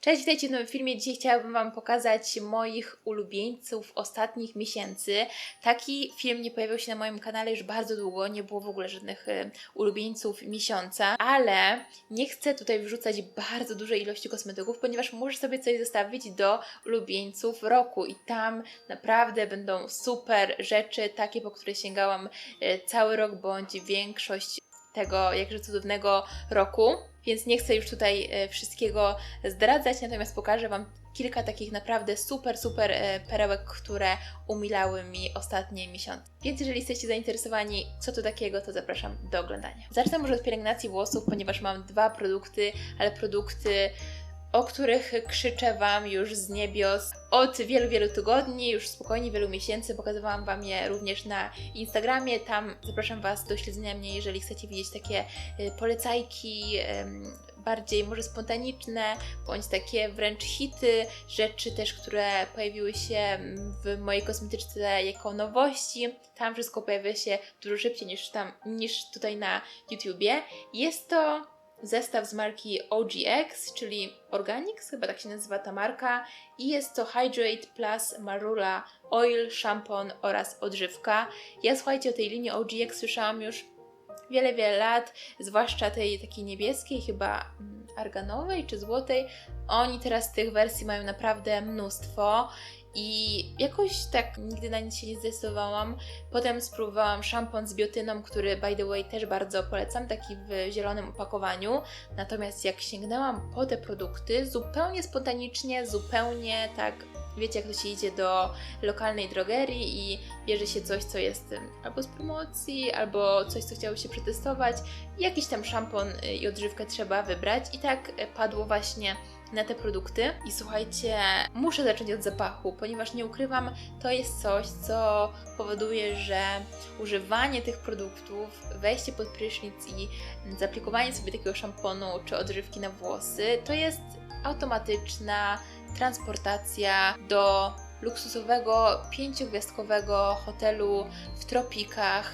Cześć, witajcie w nowym filmie. Dzisiaj chciałabym Wam pokazać moich ulubieńców ostatnich miesięcy. Taki film nie pojawiał się na moim kanale już bardzo długo, nie było w ogóle żadnych e, ulubieńców miesiąca, ale nie chcę tutaj wrzucać bardzo dużej ilości kosmetyków, ponieważ muszę sobie coś zostawić do ulubieńców roku i tam naprawdę będą super rzeczy, takie po które sięgałam e, cały rok bądź większość tego jakże cudownego roku, więc nie chcę już tutaj e, wszystkiego zdradzać, natomiast pokażę Wam kilka takich naprawdę super, super e, perełek, które umilały mi ostatnie miesiące. Więc jeżeli jesteście zainteresowani, co to takiego, to zapraszam do oglądania. Zacznę może od pielęgnacji włosów, ponieważ mam dwa produkty, ale produkty o których krzyczę Wam już z niebios od wielu, wielu tygodni, już spokojnie wielu miesięcy. Pokazywałam Wam je również na Instagramie. Tam zapraszam Was do śledzenia mnie, jeżeli chcecie widzieć takie y, polecajki, bardziej może spontaniczne, bądź takie wręcz hity, rzeczy też, które pojawiły się w mojej kosmetyczce jako nowości. Tam wszystko pojawia się dużo szybciej niż, tam, niż tutaj na YouTubie. Jest to zestaw z marki OGX, czyli Organics, chyba tak się nazywa ta marka, i jest to Hydrate Plus Marula Oil, szampon oraz odżywka. Ja słuchajcie o tej linii OGX słyszałam już wiele, wiele lat, zwłaszcza tej takiej niebieskiej, chyba mm, arganowej czy złotej. Oni teraz tych wersji mają naprawdę mnóstwo i jakoś tak nigdy na nic się nie zdecydowałam. Potem spróbowałam szampon z biotyną, który by the way też bardzo polecam, taki w zielonym opakowaniu. Natomiast jak sięgnęłam po te produkty, zupełnie spontanicznie, zupełnie tak wiecie, jak to się idzie do lokalnej drogerii i bierze się coś, co jest albo z promocji, albo coś, co chciało się przetestować. Jakiś tam szampon y, i odżywkę trzeba wybrać. I tak y, padło właśnie na te produkty. I słuchajcie, muszę zacząć od zapachu, ponieważ nie ukrywam, to jest coś, co powoduje, że używanie tych produktów, wejście pod prysznic i zaplikowanie sobie takiego szamponu czy odżywki na włosy, to jest automatyczna transportacja do luksusowego, pięciogwiazdkowego hotelu w tropikach.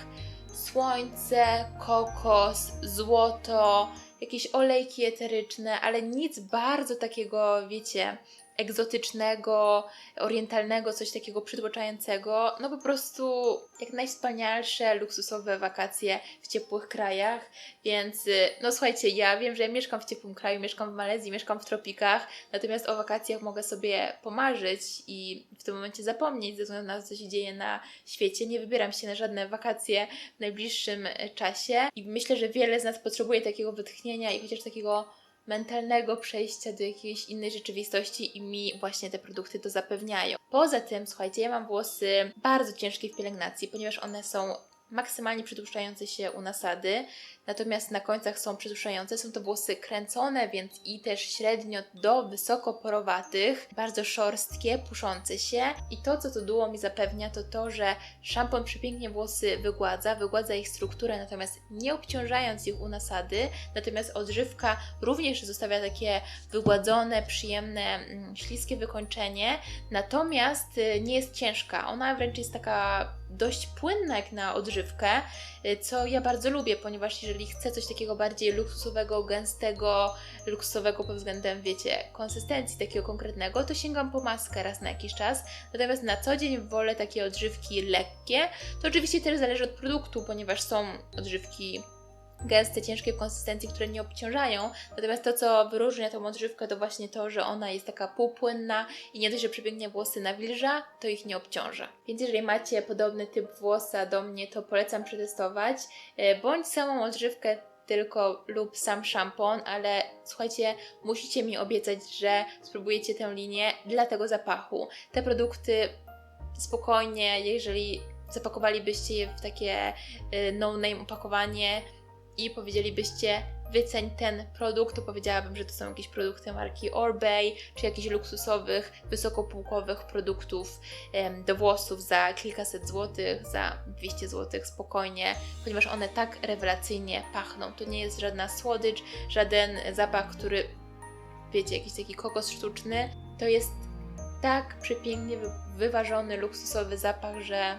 Słońce, kokos, złoto, jakieś olejki eteryczne, ale nic bardzo takiego, wiecie, egzotycznego, orientalnego, coś takiego przytłaczającego. No po prostu jak najwspanialsze, luksusowe wakacje w ciepłych krajach. Więc y, no słuchajcie, ja wiem, że ja mieszkam w ciepłym kraju, mieszkam w Malezji, mieszkam w tropikach, natomiast o wakacjach mogę sobie pomarzyć i w tym momencie zapomnieć ze względu na to, co się dzieje na świecie. Nie wybieram się na żadne wakacje w najbliższym czasie i myślę, że wiele z nas potrzebuje takiego wytchnienia i chociaż takiego mentalnego przejścia do jakiejś innej rzeczywistości i mi właśnie te produkty to zapewniają. Poza tym, słuchajcie, ja mam włosy bardzo ciężkie w pielęgnacji, ponieważ one są maksymalnie przytłuszczające się u nasady, natomiast na końcach są przytłuszczające. Są to włosy kręcone, więc i też średnio do wysoko porowatych, bardzo szorstkie, puszące się. I to, co to duo mi zapewnia, to to, że szampon przepięknie włosy wygładza, wygładza ich strukturę, natomiast nie obciążając ich u nasady, natomiast odżywka również zostawia takie wygładzone, przyjemne, mm, śliskie wykończenie, natomiast y, nie jest ciężka. Ona wręcz jest taka dość płynna jak na odżywkę, y, co ja bardzo lubię, ponieważ jeżeli chcę coś takiego bardziej luksusowego, gęstego, luksusowego pod względem, wiecie, konsystencji takiego konkretnego, to sięgam po maskę raz na jakiś czas. Natomiast na co dzień wolę takie odżywki lekkie. To oczywiście też zależy od produktu, ponieważ są odżywki gęste, ciężkie konsystencji, które nie obciążają. Natomiast to, co wyróżnia tą odżywkę, to właśnie to, że ona jest taka półpłynna i nie dość, że przepięknie włosy nawilża, to ich nie obciąża. Więc jeżeli macie podobny typ włosa do mnie, to polecam przetestować. E, bądź samą odżywkę tylko lub sam szampon, ale słuchajcie, musicie mi obiecać, że spróbujecie tę linię dla tego zapachu. Te produkty spokojnie, jeżeli zapakowalibyście je w takie e, no-name opakowanie, i powiedzielibyście wyceń ten produkt, to powiedziałabym, że to są jakieś produkty marki Orbey, czy jakichś luksusowych, wysokopółkowych produktów em, do włosów za kilkaset złotych, za 200 złotych spokojnie, ponieważ one tak rewelacyjnie pachną. To nie jest żadna słodycz, żaden zapach, który, wiecie, jakiś taki kokos sztuczny. To jest tak przepięknie wyważony, luksusowy zapach, że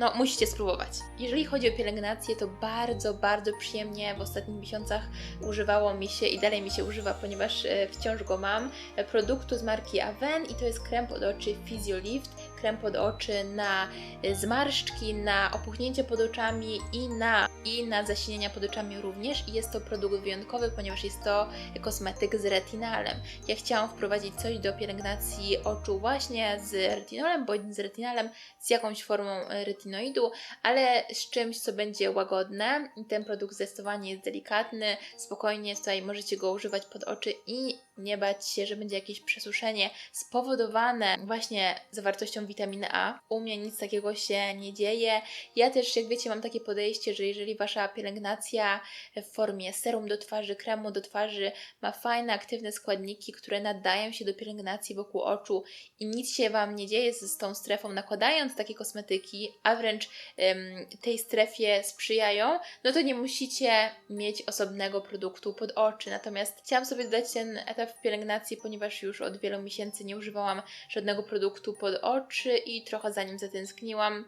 no musicie spróbować. Jeżeli chodzi o pielęgnację, to bardzo, bardzo przyjemnie w ostatnich miesiącach używało mi się i dalej mi się używa, ponieważ e, wciąż go mam, e, produktu z marki Aven i to jest krem pod oczy Physiolift, krem pod oczy na e, zmarszczki, na opuchnięcie pod oczami i na, i na zasinienia pod oczami również i jest to produkt wyjątkowy, ponieważ jest to kosmetyk z retinalem. Ja chciałam wprowadzić coś do pielęgnacji oczu właśnie z retinolem, bądź z retinalem, z jakąś formą e, retinoidu, ale z czymś, co będzie łagodne. Ten produkt zdecydowanie jest delikatny, spokojnie tutaj możecie go używać pod oczy i nie bać się, że będzie jakieś przesuszenie spowodowane właśnie zawartością witaminy A. U mnie nic takiego się nie dzieje. Ja też, jak wiecie, mam takie podejście, że jeżeli Wasza pielęgnacja w formie serum do twarzy, kremu do twarzy ma fajne, aktywne składniki, które nadają się do pielęgnacji wokół oczu i nic się Wam nie dzieje z, tą strefą, nakładając takie kosmetyki, a wręcz em, tej strefie sprzyjają, no to nie musicie mieć osobnego produktu pod oczy. Natomiast chciałam sobie dodać ten etap w pielęgnacji, ponieważ już od wielu miesięcy nie używałam żadnego produktu pod oczy i trochę za nim zatęskniłam.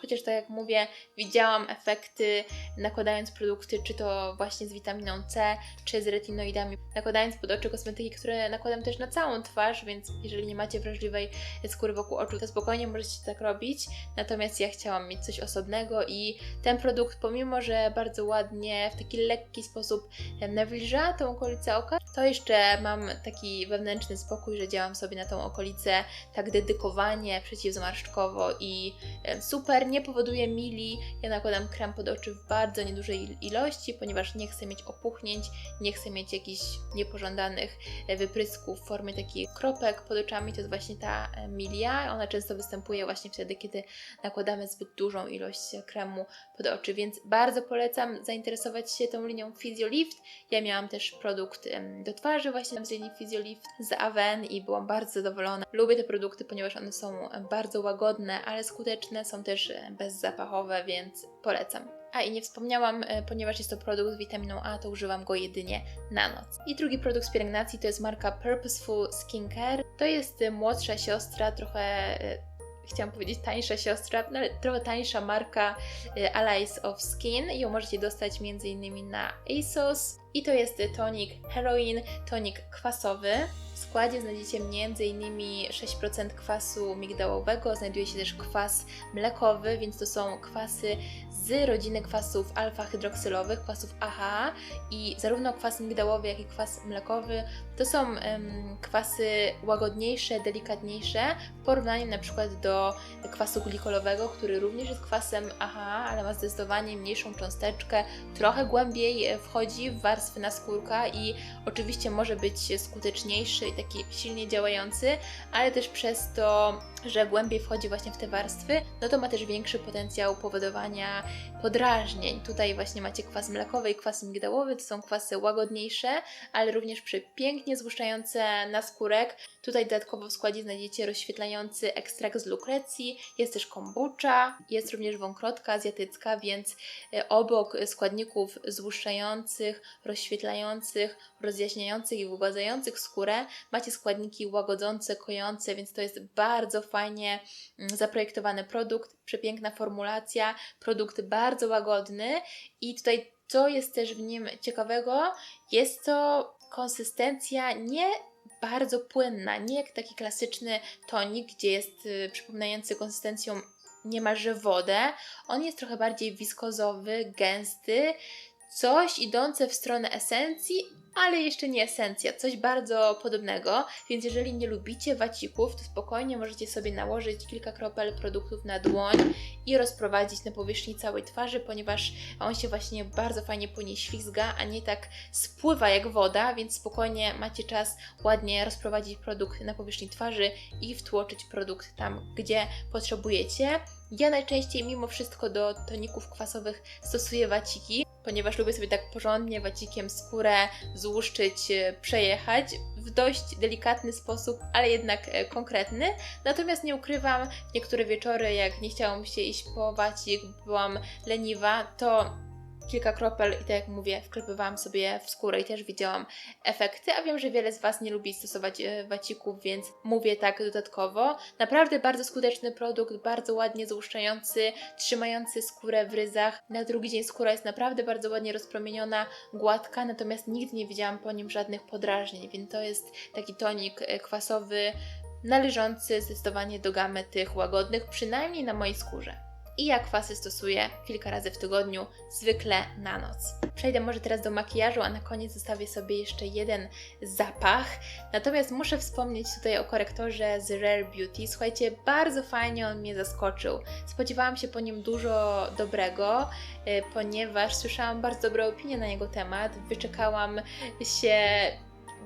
Chociaż tak jak mówię, widziałam efekty nakładając produkty, czy to właśnie z witaminą C, czy z retinoidami, nakładając pod oczy kosmetyki, które nakładam też na całą twarz, więc jeżeli nie macie wrażliwej skóry wokół oczu, to spokojnie możecie tak robić. Natomiast ja chciałam mieć coś osobnego i ten produkt, pomimo że bardzo ładnie, w taki lekki sposób nawilża tą okolicę oka, to jeszcze mam taki wewnętrzny spokój, że działam sobie na tą okolicę tak dedykowanie, przeciwzmarszczkowo i super, nie powoduje mili. Ja nakładam krem pod oczy w bardzo niedużej il- ilości, ponieważ nie chcę mieć opuchnięć, nie chcę mieć jakichś niepożądanych e, wyprysków w formie takich kropek pod oczami. To jest właśnie ta e, milia. Ona często występuje właśnie wtedy, kiedy nakładamy zbyt dużą ilość e, kremu pod oczy, więc bardzo polecam zainteresować się tą linią Physiolift. Ja miałam też produkt do twarzy właśnie z linii Physiolift z Aven i byłam bardzo zadowolona. Lubię te produkty, ponieważ one są bardzo łagodne, ale skuteczne, są też bezzapachowe, więc polecam. A i nie wspomniałam, e, ponieważ jest to produkt z witaminą A, to używam go jedynie na noc. I drugi produkt z pielęgnacji to jest marka Purposeful Skincare. To jest e, młodsza siostra, trochę e, chciałam powiedzieć tańsza siostra, no ale trochę tańsza marka Allies of Skin. Ją możecie dostać m.in. na ASOS. I to jest tonik Heroin, tonik kwasowy. Składzie znajdziecie m.in. 6% kwasu migdałowego, znajduje się też kwas mlekowy, więc to są kwasy z rodziny kwasów alfa-hydroksylowych, kwasów AHA i zarówno kwas migdałowy, jak i kwas mlekowy to są em, kwasy łagodniejsze, delikatniejsze w porównaniu na przykład do kwasu glikolowego, który również jest kwasem AHA, ale ma zdecydowanie mniejszą cząsteczkę, trochę głębiej wchodzi w warstwy naskórka i oczywiście może być skuteczniejszy i silnie działający, ale też przez to, że głębiej wchodzi właśnie w te warstwy, no to ma też większy potencjał powodowania podrażnień. Tutaj właśnie macie kwas mlekowy i kwas migdałowy, to są kwasy łagodniejsze, ale również przepięknie złuszczające naskórek. Tutaj dodatkowo w składzie znajdziecie rozświetlający ekstrakt z lukrecji, jest też kombucha, jest również wąkrotka azjatycka, więc e, obok składników złuszczających, rozświetlających, rozjaśniających i wygładzających skórę macie składniki łagodzące, kojące, więc to jest bardzo fajnie mm, zaprojektowany produkt, przepiękna formulacja, produkt bardzo łagodny i tutaj co jest też w nim ciekawego, jest to konsystencja nie bardzo płynna, nie jak taki klasyczny tonik, gdzie jest y, przypominający konsystencją niemalże wodę. On jest trochę bardziej wiskozowy, gęsty, coś idące w stronę esencji, ale jeszcze nie esencja, coś bardzo podobnego. Więc jeżeli nie lubicie wacików, to spokojnie możecie sobie nałożyć kilka kropel produktów na dłoń i rozprowadzić na powierzchni całej twarzy, ponieważ on się właśnie bardzo fajnie po niej ślizga, a nie tak spływa jak woda, więc spokojnie macie czas ładnie rozprowadzić produkt na powierzchni twarzy i wtłoczyć produkt tam, gdzie potrzebujecie. Ja najczęściej mimo wszystko do toników kwasowych stosuję waciki, ponieważ lubię sobie tak porządnie wacikiem skórę złuszczyć, e, przejechać w dość delikatny sposób, ale jednak e, konkretny. Natomiast nie ukrywam, niektóre wieczory, jak nie chciało mi się iść po wacik, byłam leniwa, to kilka kropel i tak jak mówię, wklepywałam sobie w skórę i też widziałam efekty, a wiem, że wiele z Was nie lubi stosować e, wacików, więc mówię tak dodatkowo. Naprawdę bardzo skuteczny produkt, bardzo ładnie złuszczający, trzymający skórę w ryzach. Na drugi dzień skóra jest naprawdę bardzo ładnie rozpromieniona, gładka, natomiast nigdy nie widziałam po nim żadnych podrażnień, więc to jest taki tonik e, kwasowy, należący zdecydowanie do gamy tych łagodnych, przynajmniej na mojej skórze. I ja kwasy stosuję kilka razy w tygodniu, zwykle na noc. Przejdę może teraz do makijażu, a na koniec zostawię sobie jeszcze jeden zapach. Natomiast muszę wspomnieć tutaj o korektorze z Rare Beauty. Słuchajcie, bardzo fajnie on mnie zaskoczył. Spodziewałam się po nim dużo dobrego, e, ponieważ słyszałam bardzo dobre opinie na jego temat. Wyczekałam się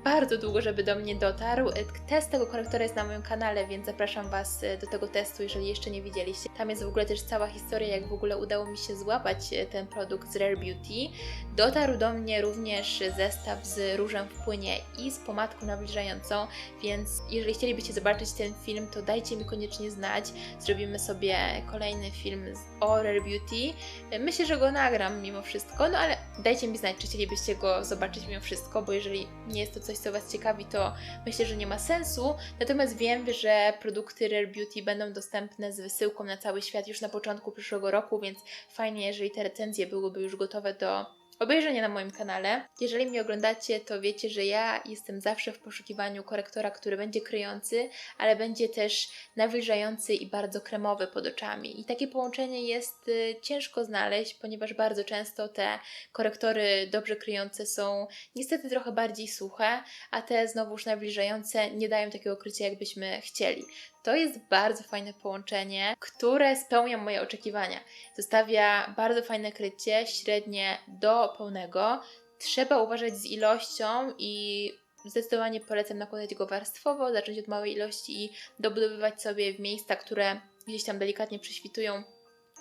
bardzo długo, żeby do mnie dotarł. E, Test tego korektora jest na moim kanale, więc zapraszam Was e, do tego testu, jeżeli jeszcze nie widzieliście. Tam jest w ogóle też cała historia, jak w ogóle udało mi się złapać e, ten produkt z Rare Beauty. Dotarł do mnie również zestaw z różem w płynie i z pomadką nawilżającą, więc jeżeli chcielibyście zobaczyć ten film, to dajcie mi koniecznie znać. Zrobimy sobie kolejny film o Rare Beauty. Myślę, że go nagram mimo wszystko, no ale dajcie mi znać, czy chcielibyście go zobaczyć mimo wszystko, bo jeżeli nie jest to coś, co Was ciekawi, to myślę, że nie ma sensu. Natomiast wiem, że produkty Rare Beauty będą dostępne z wysyłką na cały świat już na początku przyszłego roku, więc fajnie, jeżeli te recenzje byłyby już gotowe do obejrzenia na moim kanale. Jeżeli mnie oglądacie, to wiecie, że ja jestem zawsze w poszukiwaniu korektora, który będzie kryjący, ale będzie też nawilżający i bardzo kremowy pod oczami. I takie połączenie jest y, ciężko znaleźć, ponieważ bardzo często te korektory dobrze kryjące są niestety trochę bardziej suche, a te znowuż nawilżające nie dają takiego krycia, jakbyśmy chcieli. To jest bardzo fajne połączenie, które spełnia moje oczekiwania. Zostawia bardzo fajne krycie, średnie do pełnego. Trzeba uważać z ilością i zdecydowanie polecam nakładać go warstwowo, zacząć od małej ilości i dobudowywać sobie w miejsca, które gdzieś tam delikatnie prześwitują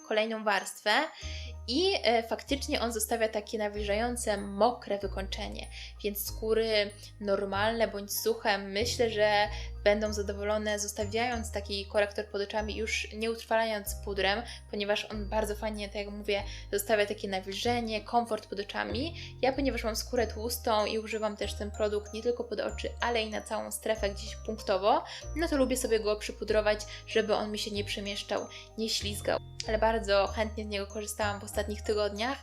kolejną warstwę. I e, faktycznie on zostawia takie nawilżające, mokre wykończenie, więc skóry normalne bądź suche myślę, że będą zadowolone zostawiając taki korektor pod oczami, już nie utrwalając pudrem, ponieważ on bardzo fajnie, tak jak mówię, zostawia takie nawilżenie, komfort pod oczami. Ja, ponieważ mam skórę tłustą i używam też ten produkt nie tylko pod oczy, ale i na całą strefę gdzieś punktowo, no to lubię sobie go przypudrować, żeby on mi się nie przemieszczał, nie ślizgał. Ale bardzo chętnie z niego korzystałam w ostatnich tygodniach.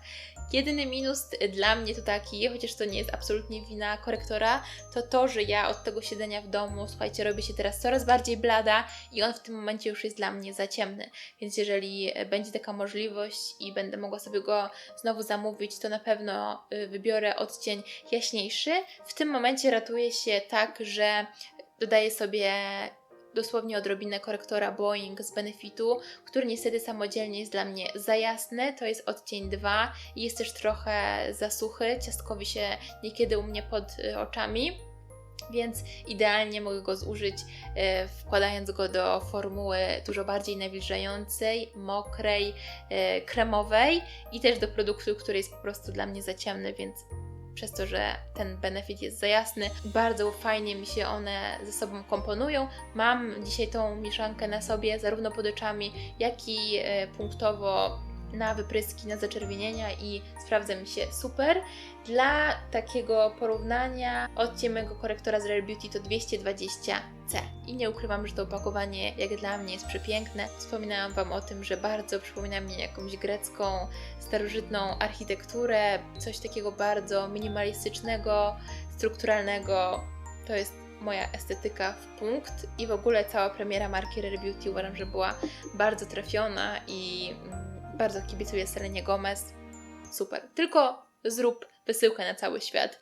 Jedyny minus dla mnie to taki, chociaż to nie jest absolutnie wina korektora, to to, że ja od tego siedzenia w domu, słuchajcie, robię się teraz coraz bardziej blada i on w tym momencie już jest dla mnie za ciemny. Więc jeżeli e, będzie taka możliwość i będę mogła sobie go znowu zamówić, to na pewno y, wybiorę odcień jaśniejszy. W tym momencie ratuję się tak, że dodaję sobie dosłownie odrobinę korektora Boeing z Benefitu, który niestety samodzielnie jest dla mnie za jasny, to jest odcień 2 i jest też trochę za suchy, ciastkowi się niekiedy u mnie pod y, oczami. Więc idealnie mogę go zużyć, y, wkładając go do formuły dużo bardziej nawilżającej, mokrej, y, kremowej i też do produktu, który jest po prostu dla mnie za ciemny, więc przez to, że ten benefit jest za jasny, bardzo fajnie mi się one ze sobą komponują. Mam dzisiaj tą mieszankę na sobie, zarówno pod oczami, jak i e, punktowo na wypryski, na zaczerwienienia i sprawdza mi się super. Dla takiego porównania odcień mojego korektora z Rare Beauty to 220C. I nie ukrywam, że to opakowanie jak dla mnie jest przepiękne. Wspominałam Wam o tym, że bardzo przypomina mnie jakąś grecką, starożytną architekturę, coś takiego bardzo minimalistycznego, strukturalnego. To jest moja estetyka w punkt i w ogóle cała premiera marki Rare Beauty uważam, że była bardzo trafiona i mm, bardzo kibicuję Selenie Gomez. Super. Tylko zrób wysyłkę na cały świat.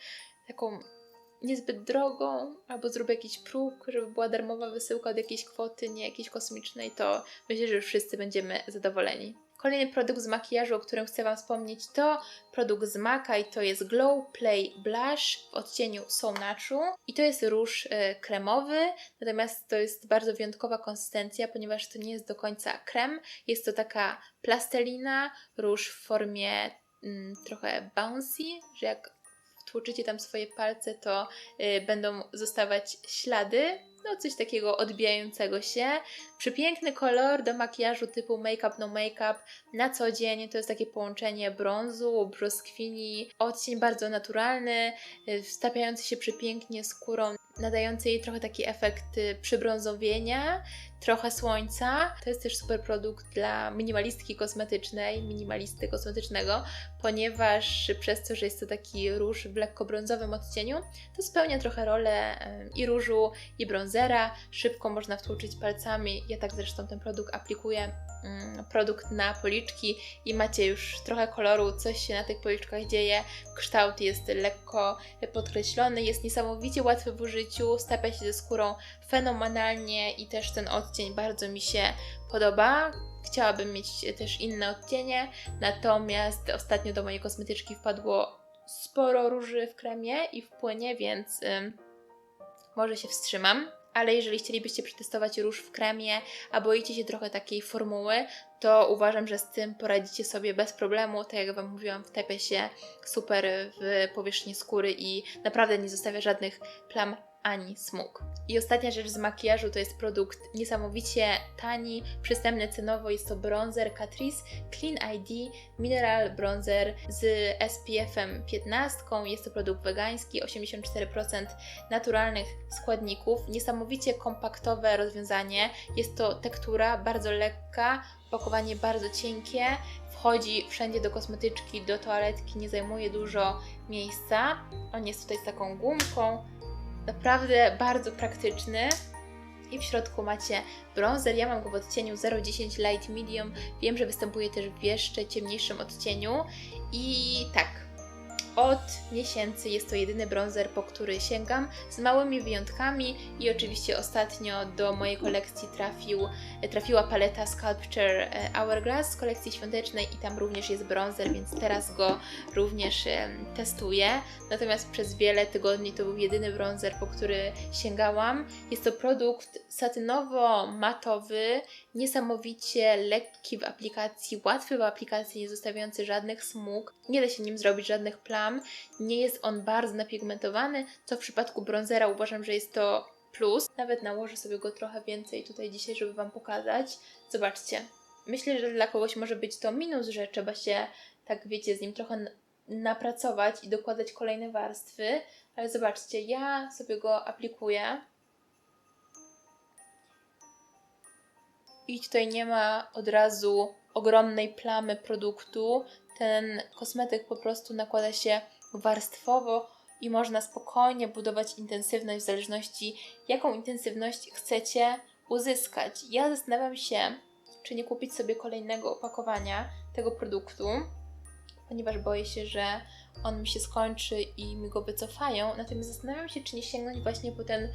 Taką niezbyt drogą, albo zrób jakiś próg, żeby była darmowa wysyłka od jakiejś kwoty, nie jakiejś kosmicznej, to myślę, że wszyscy będziemy zadowoleni. Kolejny produkt z makijażu, o którym chcę Wam wspomnieć, to produkt z Maka i to jest Glow Play Blush w odcieniu So Natural. I to jest róż e, kremowy, natomiast to jest bardzo wyjątkowa konsystencja, ponieważ to nie jest do końca krem. Jest to taka plastelina, róż w formie mm, trochę bouncy, że jak wtłoczycie tam swoje palce, to y, będą zostawać ślady, no coś takiego odbijającego się. Przepiękny kolor do makijażu typu make-up, no make-up na co dzień. To jest takie połączenie brązu, brzoskwini, odcień bardzo naturalny, y, wstapiający się przepięknie skórą, nadający jej trochę taki efekt y, przybrązowienia, trochę słońca. To jest też super produkt dla minimalistki kosmetycznej, minimalisty kosmetycznego, ponieważ przez to, że jest to taki róż w lekko brązowym odcieniu, to spełnia trochę rolę i różu, i brązera. Szybko można wtłoczyć palcami. Ja tak zresztą ten produkt aplikuję. mm, Produkt na policzki i macie już trochę koloru, coś się na tych policzkach dzieje. Kształt jest lekko podkreślony, jest niesamowicie łatwy w użyciu, stapia się ze skórą fenomenalnie i też ten odcień bardzo mi się podoba. Chciałabym mieć też inne odcienie, natomiast ostatnio do mojej kosmetyczki wpadło sporo róży w kremie i w płynie, więc może się wstrzymam. Ale jeżeli chcielibyście przetestować róż w kremie, a boicie się trochę takiej formuły, to uważam, że z tym poradzicie sobie bez problemu. Tak jak Wam mówiłam, wtapia się super w powierzchnię skóry i naprawdę nie zostawia żadnych plam ani smug. I ostatnia rzecz z makijażu to jest produkt niesamowicie tani, przystępny cenowo. Jest to bronzer Catrice Clean ID Mineral Bronzer z SPF-em 15. Jest to produkt wegański, 84% naturalnych składników. Niesamowicie kompaktowe rozwiązanie. Jest to tektura bardzo lekka, opakowanie bardzo cienkie. Wchodzi wszędzie do kosmetyczki, do toaletki, nie zajmuje dużo miejsca. On jest tutaj z taką gumką, naprawdę bardzo praktyczny. I w środku macie bronzer. Ja mam go w odcieniu 010 Light Medium. Wiem, że występuje też w jeszcze ciemniejszym odcieniu. I tak, od miesięcy jest to jedyny bronzer, po który sięgam, z małymi wyjątkami. I oczywiście ostatnio do mojej kolekcji trafił, trafiła paleta Sculpture e, Hourglass z kolekcji świątecznej i tam również jest bronzer, więc teraz go również em, testuję. Natomiast przez wiele tygodni to był jedyny bronzer, po który sięgałam. Jest to produkt satynowo-matowy, niesamowicie lekki w aplikacji, łatwy w aplikacji, nie zostawiający żadnych smug. Nie da się nim zrobić żadnych plam. Nie jest on bardzo napigmentowany, co w przypadku bronzera uważam, że jest to plus. Nawet nałożę sobie go trochę więcej tutaj dzisiaj, żeby Wam pokazać. Zobaczcie. Myślę, że dla kogoś może być to minus, że trzeba się, tak wiecie, z nim trochę napracować i dokładać kolejne warstwy, ale zobaczcie, ja sobie go aplikuję. I tutaj nie ma od razu ogromnej plamy produktu. Ten kosmetyk po prostu nakłada się warstwowo i można spokojnie budować intensywność w zależności, jaką intensywność chcecie uzyskać. Ja zastanawiam się, czy nie kupić sobie kolejnego opakowania tego produktu, ponieważ boję się, że on mi się skończy i mi go wycofają. Natomiast zastanawiam się, czy nie sięgnąć właśnie po ten y,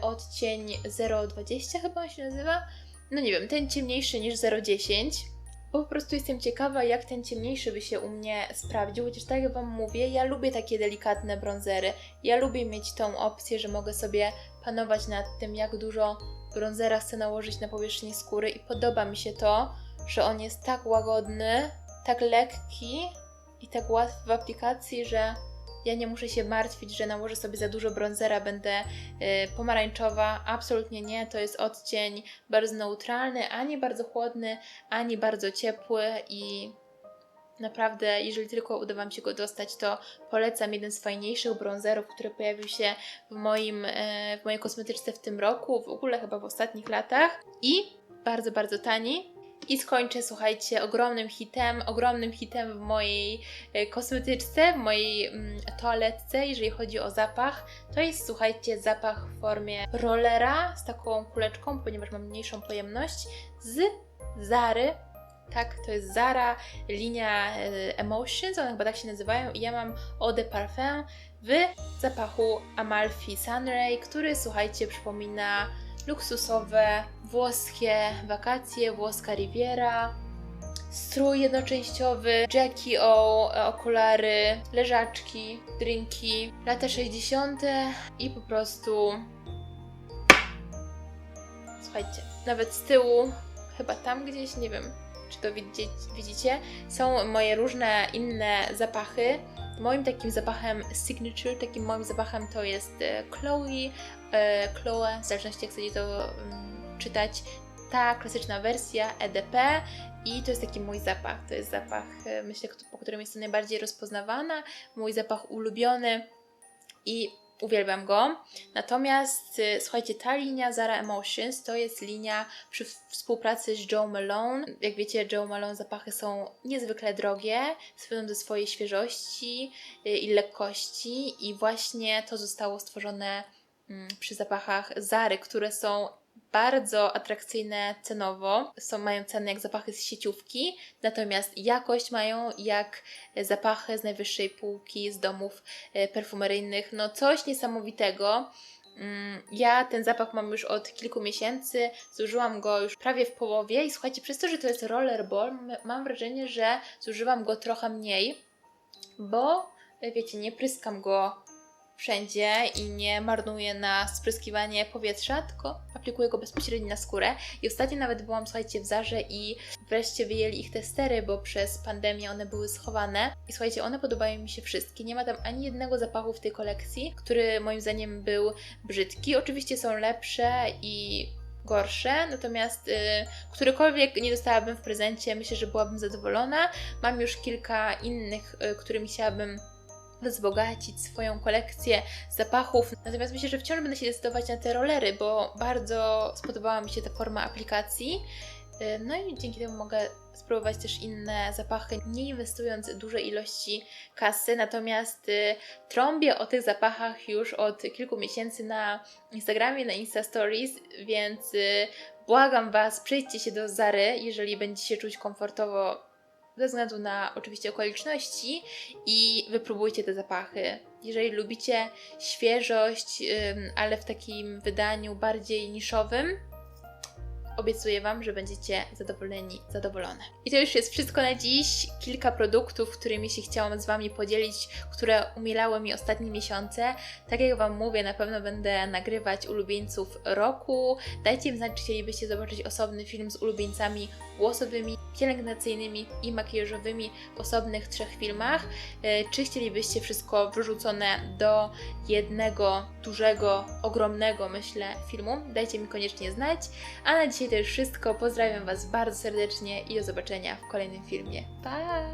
odcień 0,20 chyba on się nazywa. No nie wiem, ten ciemniejszy niż 0,10. Bo po prostu jestem ciekawa, jak ten ciemniejszy by się u mnie sprawdził. Chociaż tak jak Wam mówię, ja lubię takie delikatne bronzery. Ja lubię mieć tą opcję, że mogę sobie panować nad tym, jak dużo bronzera chcę nałożyć na powierzchnię skóry i podoba mi się to, że on jest tak łagodny, tak lekki i tak łatwy w aplikacji, że ja nie muszę się martwić, że nałożę sobie za dużo bronzera, będę y, pomarańczowa. Absolutnie nie, to jest odcień bardzo neutralny, ani bardzo chłodny, ani bardzo ciepły i naprawdę, jeżeli tylko uda Wam się go dostać, to polecam jeden z fajniejszych bronzerów, który pojawił się w, moim, e, w mojej kosmetyczce w tym roku, w ogóle chyba w ostatnich latach i bardzo, bardzo tani. I skończę, słuchajcie, ogromnym hitem, ogromnym hitem w mojej e, kosmetyczce, w mojej mm, toaletce, jeżeli chodzi o zapach. To jest, słuchajcie, zapach w formie rollera z taką kuleczką, ponieważ mam mniejszą pojemność, z Zary. Tak, to jest Zara, linia e, Emotions, one chyba tak się nazywają i ja mam Eau de Parfum w zapachu Amalfi Sunray, który, słuchajcie, przypomina luksusowe włoskie wakacje, włoska riviera, strój jednoczęściowy, Jackie O, okulary, leżaczki, drinki, lata 60. i po prostu słuchajcie, nawet z tyłu, chyba tam gdzieś, nie wiem, czy to widzicie, widzicie, są moje różne inne zapachy. Moim takim zapachem signature, takim moim zapachem to jest e, Chloe, e, Chloe, w zależności jak chcecie to mm, czytać, ta klasyczna wersja EDP i to jest taki mój zapach. To jest zapach, e, myślę, po którym jestem najbardziej rozpoznawana, mój zapach ulubiony i uwielbiam go. Natomiast e, słuchajcie, ta linia Zara Emotions to jest linia przy współpracy z Joe Malone. Jak wiecie, Joe Malone zapachy są niezwykle drogie, ze względu do swojej świeżości y, i lekkości i właśnie to zostało stworzone mm, przy zapachach Zary, które są bardzo atrakcyjne cenowo. Są, mają ceny jak zapachy z sieciówki, natomiast jakość mają jak zapachy z najwyższej półki z domów e, perfumeryjnych. No coś niesamowitego. Mm, Ja ten zapach mam już od kilku miesięcy, zużyłam go już prawie w połowie i słuchajcie, przez to, że to jest rollerball, mam wrażenie, że zużywam go trochę mniej, bo e, wiecie, nie pryskam go wszędzie i nie marnuję na spryskiwanie powietrza, tylko aplikuję go bezpośrednio na skórę. I ostatnio nawet byłam, słuchajcie, w Zarze i wreszcie wyjęli ich te stery, bo przez pandemię one były schowane. I słuchajcie, one podobają mi się wszystkie. Nie ma tam ani jednego zapachu w tej kolekcji, który moim zdaniem był brzydki. Oczywiście są lepsze i gorsze, natomiast y, którykolwiek nie dostałabym w prezencie, myślę, że byłabym zadowolona. Mam już kilka innych, y, którymi chciałabym wzbogacić swoją kolekcję zapachów. Natomiast myślę, że wciąż będę się decydować na te rolery, bo bardzo spodobała mi się ta forma aplikacji. Y, No i dzięki temu mogę spróbować też inne zapachy, nie inwestując dużej ilości kasy. Natomiast y, trąbię o tych zapachach już od kilku miesięcy na Instagramie, na Insta Stories, więc y, błagam Was, przejdźcie się do Zary, jeżeli będziecie czuć komfortowo ze względu na oczywiście okoliczności i wypróbujcie te zapachy. Jeżeli lubicie świeżość, ale w takim wydaniu bardziej niszowym, obiecuję Wam, że będziecie zadowoleni, zadowolone. I to już jest wszystko na dziś. Kilka produktów, którymi się chciałam z Wami podzielić, które umielały mi ostatnie miesiące. Tak jak Wam mówię, na pewno będę nagrywać ulubieńców roku. Dajcie mi znać, czy chcielibyście zobaczyć osobny film z ulubieńcami włosowymi, pielęgnacyjnymi i makijażowymi w osobnych trzech filmach. E, Czy chcielibyście wszystko wyrzucone do jednego dużego, ogromnego, myślę, filmu? Dajcie mi koniecznie znać. A na dzisiaj to już wszystko. Pozdrawiam Was bardzo serdecznie i do zobaczenia w kolejnym filmie. Pa!